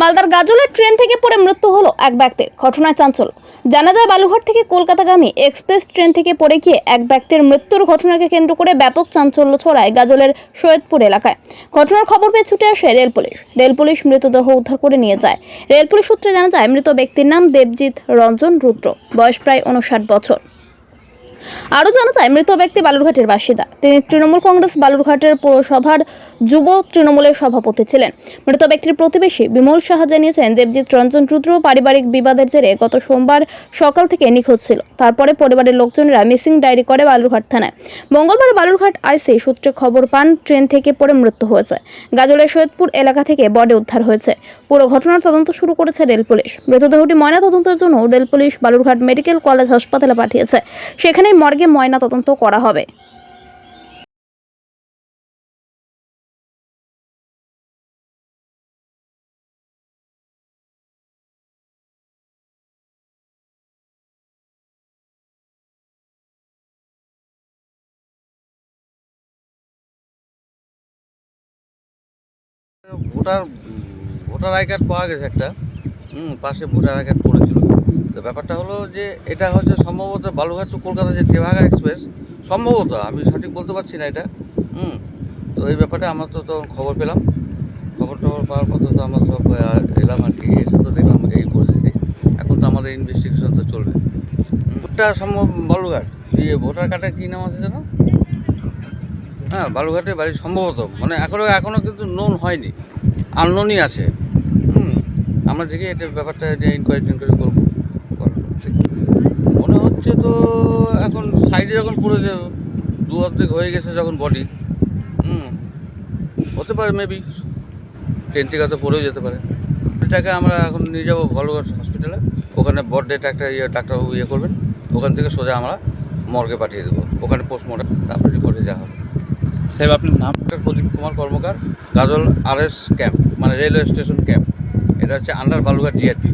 মালদার গাজলের ট্রেন থেকে পড়ে মৃত্যু হলো এক ব্যক্তির ঘটনায় চাঞ্চল্য। জানা যায় বালুঘাট থেকে কলকাতাগামী এক্সপ্রেস ট্রেন থেকে পড়ে গিয়ে এক ব্যক্তির মৃত্যুর ঘটনাকে কেন্দ্র করে ব্যাপক চাঞ্চল্য ছড়ায় গাজলের সৈয়দপুর এলাকায়। ঘটনার খবর পেয়ে ছুটে আসে রেল পুলিশ। রেল পুলিশ মৃতদেহ উদ্ধার করে নিয়ে যায়। রেল পুলিশ সূত্রে জানা যায়, মৃত ব্যক্তির নাম দেবজিৎ রঞ্জন রুদ্র। বয়স প্রায় উনষাট বছর। আরও জানা যায়, মৃত ব্যক্তি বালুরঘাটের বাসিন্দা। তিনি তৃণমূল কংগ্রেস বালুরঘাটের পৌরসভার যুব তৃণমূলের সভাপতি ছিলেন। মৃত ব্যক্তির প্রতিবেশী বিমল সাহা জানিয়েছেন, দেবজিৎ রঞ্জন রুদ্র পারিবারিক বিবাদের জেরে গত সোমবার সকাল থেকে নিখোঁজ ছিল। তারপরে পরিবারের লোকজনেরা মিসিং ডায়েরি করে বালুরঘাট থানায়। মঙ্গলবার বালুরঘাট আইসি সূত্রে খবর পান, ট্রেন থেকে পড়ে মৃত্যু হয়েছে। গাজলের সৈয়দপুর এলাকা থেকে বডি উদ্ধার হয়েছে। পুরো ঘটনার তদন্ত শুরু করেছে রেল পুলিশ। মৃতদেহটি ময়না তদন্তের জন্য rail police Balurghat medical college হাসপাতালে পাঠিয়েছে। সেখানেই মর্গে ময়না তদন্ত করা হবে। ভোটার ভোটার আই কার্ড পাওয়া গেছে একটা। হুম, পাশে ভোটার আই কার্ড পড়েছিল। তো ব্যাপারটা হলো যে এটা হচ্ছে সম্ভবত বালুঘাট টু কলকাতা যে তেভাগা এক্সপ্রেস সম্ভবত, আমি সঠিক বলতে পারছি না এটা, হুম, তো এই ব্যাপারে আমরা তো তখন খবর পেলাম। খবর টবর পাওয়ার পর তো আমরা সব এলাম আর কি এসে তো দেখলাম এই পরিস্থিতি, এখন তো আমাদের ইনভেস্টিগেশন তো চলবে। ভোটটা সম্ভব বালুঘাট এই ভোটার কার্ডের কী নাম আছে যেন? হ্যাঁ বালুঘাটে বাড়ি সম্ভবত মানে এখনও এখনও কিন্তু নোন হয়নি আননোনই আছে। হুম, আমরা দেখি এটা ব্যাপারটা নিয়ে ইনকোয়ারি টিনকোয়ারি করব করার। মনে হচ্ছে তো এখন সাইডে যখন পড়েছে দু অর্ধেক হয়ে গেছে যখন বডি হুম হতে পারে মেবি ট্রেন থেকে হয়তো পড়েও যেতে পারে। এটাকে আমরা এখন নিয়ে যাব বালুঘাট হসপিটালে ওখানে বড ডেট একটা ইয়ে ডাক্তারবাবু ইয়ে করবেন। ওখান থেকে সোজা আমরা মর্গে পাঠিয়ে দেবো। ওখানে পোস্টমর্টম তারপরে রিপোর্টে যা হবে। সাহেব আপনার নাম? প্রদীপ কুমার কর্মকার গাজল আরএস ক্যাম্প মানে রেলওয়ে স্টেশন ক্যাম্প এটা হচ্ছে আন্ডার বালুঘাট জিআরপি